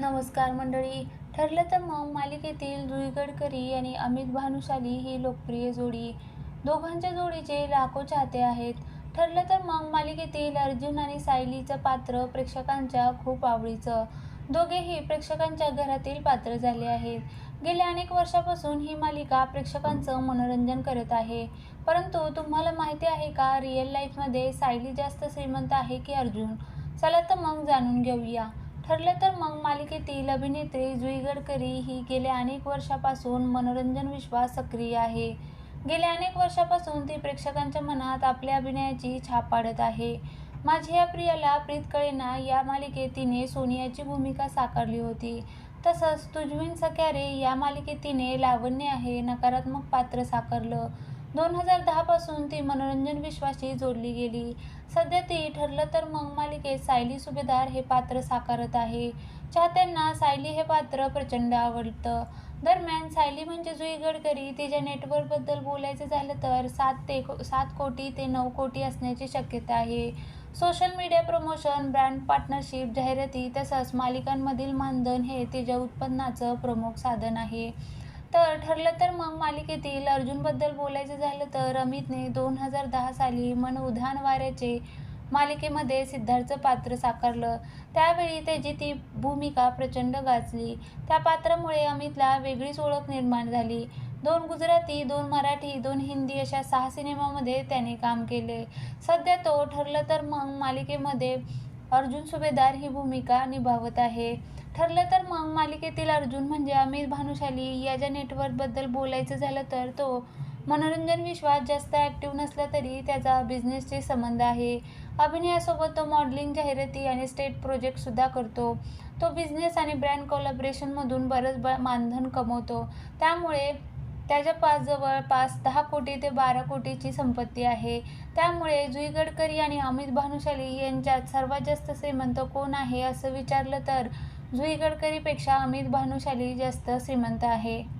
नमस्कार मंडळी. ठरलं तर मग मालिकेतील जुई गडकरी आणि अमित भानुशाली ही लोकप्रिय जोडी. दोघांच्या जोडीचे लाखो चाहते आहेत. ठरलं तर मग मालिकेतील अर्जुन आणि सायलीचं पात्र प्रेक्षकांच्या खूप आवडीचं. दोघेही प्रेक्षकांच्या घरातील पात्र झाले आहेत. गेल्या अनेक वर्षापासून ही मालिका प्रेक्षकांचं मनोरंजन करत आहे. परंतु तुम्हाला माहिती आहे का रिअल लाईफमध्ये सायली जास्त श्रीमंत आहे की अर्जुन? चला तर मग जाणून घेऊया. ठरलं तर मग मालिकेतील अभिनेत्री जुई गडकरी ही गेल्या अनेक वर्षापासून मनोरंजन विश्वात सक्रिय आहे. गेल्या अनेक वर्षापासून ती प्रेक्षकांच्या मनात आपल्या अभिनयाची छाप पाडत आहे. माझी या प्रियाला प्रीत कळेना या मालिकेत तिने सोनियाची भूमिका साकारली होती. तसंच तुझविन सख्यारे या मालिकेत तिने लावण्य आहे नकारात्मक पात्र साकारलं. दोन हजार दहापासून ती मनोरंजन विश्वाशी जोडली गेली. सध्या ती ठरलं तर मग मालिकेत सायली सुभेदार हे पात्र साकारत आहे. चाहत्यांना सायली हे पात्र प्रचंड आवडतं. दरम्यान सायली म्हणजे जुई गडकरी. तिच्या नेटवर्कबद्दल बोलायचं झालं तर सात ते सात कोटी ते नऊ कोटी असण्याची शक्यता आहे. Social media promotion brand partnership जाहिराती तसंच मालिकांमधील मानधन हे तिच्या उत्पन्नाचं प्रमुख साधन आहे. तर ठरलं तर मग मालिकेतील अर्जुनबद्दल बोलायचं झालं तर अमितने दोन हजार दहा साली मन उधाण वाऱ्याचे मालिकेमध्ये सिद्धार्थचं पात्र साकारलं. त्यावेळी त्याची ती भूमिका प्रचंड गाजली. त्या पात्रामुळे अमितला वेगळीच ओळख निर्माण झाली. दोन गुजराती दोन मराठी दोन हिंदी अशा सहा सिनेमामध्ये त्याने काम केले. सध्या तो ठरलं तर मग मालिकेमध्ये अर्जुन सुभेदार ही भूमिका निभावत आहे. ठरलं तर मग मालिकेतील अर्जुन म्हणजे अमित भानुशाली. याच्या नेटवर्कबद्दल बोलायचं झालं तर तो मनोरंजन विश्वात जास्त ॲक्टिव्ह नसला तरी त्याचा बिझनेसचे संबंध आहे. अभिनयासोबत तो मॉडेलिंग जाहिराती आणि स्टेट प्रोजेक्टसुद्धा करतो. तो बिझनेस आणि ब्रँड कोलॅबरेशनमधून बरंच ब मानधन कमवतो. त्यामुळे त्याच्या पास जवळपास दहा कोटी ते बारा कोटीची संपत्ती आहे. त्यामुळे जुई गडकरी आणि अमित भानुशाली यांच्यात सर्वात जास्त श्रीमंत कोण आहे असं विचारलं तर जुई गडकरीपेक्षा अमित भानुशाली जास्त श्रीमंत आहे.